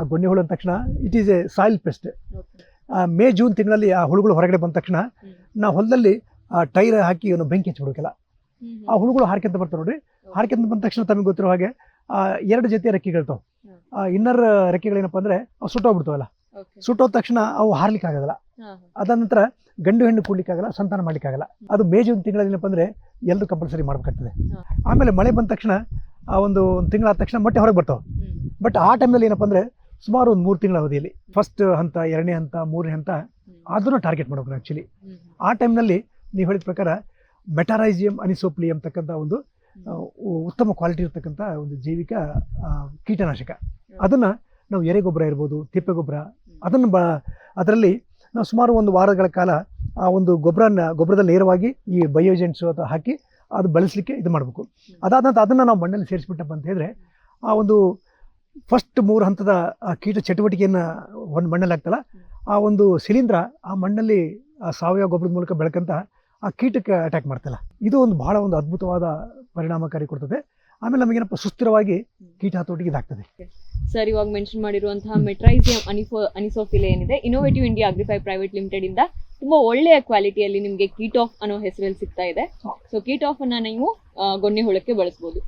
ಆ ಗೊನ್ನೆ ಹುಳು ಅಂದ ತಕ್ಷಣ it is a soil pest May June ತಿಂಗಳಲ್ಲಿ ಆ ಹುಳುಗಳು ಹೊರಗಡೆ ಬಂದ ತಕ್ಷಣ ನಾವು ಹೊಲದಲ್ಲಿ ಆ ಟೈರ್ ಹಾಕಿ ಇವನು ಬೆಂಕಿ ಹಚ್ಚಿಬಿಡೋಕೆಲ್ಲ ಆ ಹುಳುಗಳು ಹಾರ್ಕೊಂತ ಬರ್ತಾವೆ ನೋಡ್ರಿ. ಹಾರ್ಕೊಂತ ಬಂದ ತಕ್ಷಣ ತಮಗೆ ಗೊತ್ತಿರೋ ಹಾಗೆ ಆ ಎರಡು ಜೊತೆ ರೆಕ್ಕೆಗಳಿರ್ತಾವೆ ಆ ಇನ್ನರ್ ರೆಕ್ಕೆಗಳೇನಪ್ಪ ಅಂದ್ರೆ ಅವು ಸುಟ್ಟೋಗ್ಬಿಡ್ತಾವಲ್ಲ. ಸುಟ್ಟೋದ ತಕ್ಷಣ ಅವು ಹಾರ್ಲಿಕ್ಕೆ ಆಗೋದಿಲ್ಲ ಅದಾದ ನಂತರ ಗಂಡು ಹೆಣ್ಣು ಕೂಡ್ಲಿಕ್ಕಾಗಲ್ಲ ಸಂತಾನ ಮಾಡ್ಲಿಕ್ಕಾಗಲ್ಲ ಅದು ಮೇ ಜೂನ್ ತಿಂಗಳಲ್ಲಿ ಏನಪ್ಪ ಅಂದ್ರೆ ಎಲ್ಲರೂ ಕಂಪಲ್ಸರಿ ಮಾಡ್ಬೇಕಾಗ್ತದೆ. ಆಮೇಲೆ ಮಳೆ ಬಂದ ತಕ್ಷಣ ಆ ಒಂದು ಒಂದು ತಿಂಗಳಾದ ತಕ್ಷಣ ಮೊಟ್ಟೆ ಹೊರಗೆ ಬರ್ತಾವೆ. ಬಟ್ ಆ ಟೈಮಲ್ಲಿ ಏನಪ್ಪ ಅಂದ್ರೆ ಸುಮಾರು ಒಂದು ಮೂರು ತಿಂಗಳ ಅವಧಿಯಲ್ಲಿ. ಫಸ್ಟ್ ಹಂತ ಎರಡನೇ ಹಂತ ಮೂರನೇ ಹಂತ ಅದನ್ನು ಟಾರ್ಗೆಟ್ ಮಾಡಬೇಕು ಆ್ಯಕ್ಚುಲಿ ಆ ಟೈಮ್ನಲ್ಲಿ ನೀವು ಹೇಳಿದ ಪ್ರಕಾರ ಮೆಟಾರೈಸಿಯಂ ಅನಿಸೋಪ್ಲಿ ಅಂತಕ್ಕಂಥ ಒಂದು ಉತ್ತಮ ಕ್ವಾಲಿಟಿ ಇರತಕ್ಕಂಥ ಒಂದು ಜೈವಿಕ ಕೀಟನಾಶಕ. ಅದನ್ನು ನಾವು ಎರೆಗೊಬ್ಬರ ಇರ್ಬೋದು ತಿಪ್ಪೆ ಗೊಬ್ಬರ ಅದನ್ನು ಬ ಅದರಲ್ಲಿ ನಾವು ಸುಮಾರು ಒಂದು ವಾರಗಳ ಕಾಲ ಆ ಒಂದು ಗೊಬ್ಬರನ ಗೊಬ್ಬರದಲ್ಲಿ ನೇರವಾಗಿ ಈ ಬಯೋಜೆಂಟ್ಸು ಅಥವಾ ಹಾಕಿ ಅದು ಬಳಸಲಿಕ್ಕೆ ಇದು ಮಾಡಬೇಕು. ಅದಾದ ನಂತರ ಅದನ್ನು ನಾವು ಮಣ್ಣಲ್ಲಿ ಸೇರಿಸ್ಬಿಟ್ಟಪ್ಪ ಅಂತ ಹೇಳಿದ್ರೆ ಆ ಒಂದು ಫಸ್ಟ್ ಮೂರು ಹಂತದ ಆ ಕೀಟ ಚಟುವಟಿಕೆಯನ್ನು ಒಂದು ಮಣ್ಣಲ್ಲಿ ಹಾಕ್ತಲ್ಲ ಆ ಒಂದು ಶಿಲೀಂಧ್ರ ಆ ಮಣ್ಣಲ್ಲಿ ಆ ಸಾವಯವ ಗೊಬ್ಬರದ ಮೂಲಕ ಬೆಳಕಂತ ಆ ಕೀಟಕ್ಕೆ ಅಟ್ಯಾಕ್ ಮಾಡ್ತಲ್ಲ. ಇದು ಒಂದು ಬಹಳ ಒಂದು ಅದ್ಭುತವಾದ ಪರಿಣಾಮಕಾರಿ ಕೊಡ್ತದೆ. ಆಮೇಲೆ ನಮಗೇನಪ್ಪ ಸುಸ್ಥಿರವಾಗಿ ಕೀಟ ಹತೋಟಿಗೆ ಇದಾಗ್ತದೆ. ಸರ್ ಇವಾಗ ಮೆನ್ಷನ್ ಮಾಡಿರುವಂತಹ ಮೆಟ್ರೈಸಿಯಂ ಅನಿಫೋ ಅನಿಸೋಫಿಲೆ ಏನಿದೆ innovative India Agrify private limited ಇಂದ ತುಂಬಾ ಒಳ್ಳೆಯ ಕ್ವಾಲಿಟಿಯಲ್ಲಿ ನಿಮಗೆ ಕೀಟ್ ಆಫ್ ಅನ್ನೋ ಹೆಸರಲ್ಲಿ ಸಿಗ್ತಾ ಇದೆ. ಸೊ ಕೀಟ್ ಆಫ್ ಅನ್ನ ನೀವು ಗೊನ್ನೆ ಹುಳಕ್ಕೆ ಬಳಸಬಹುದು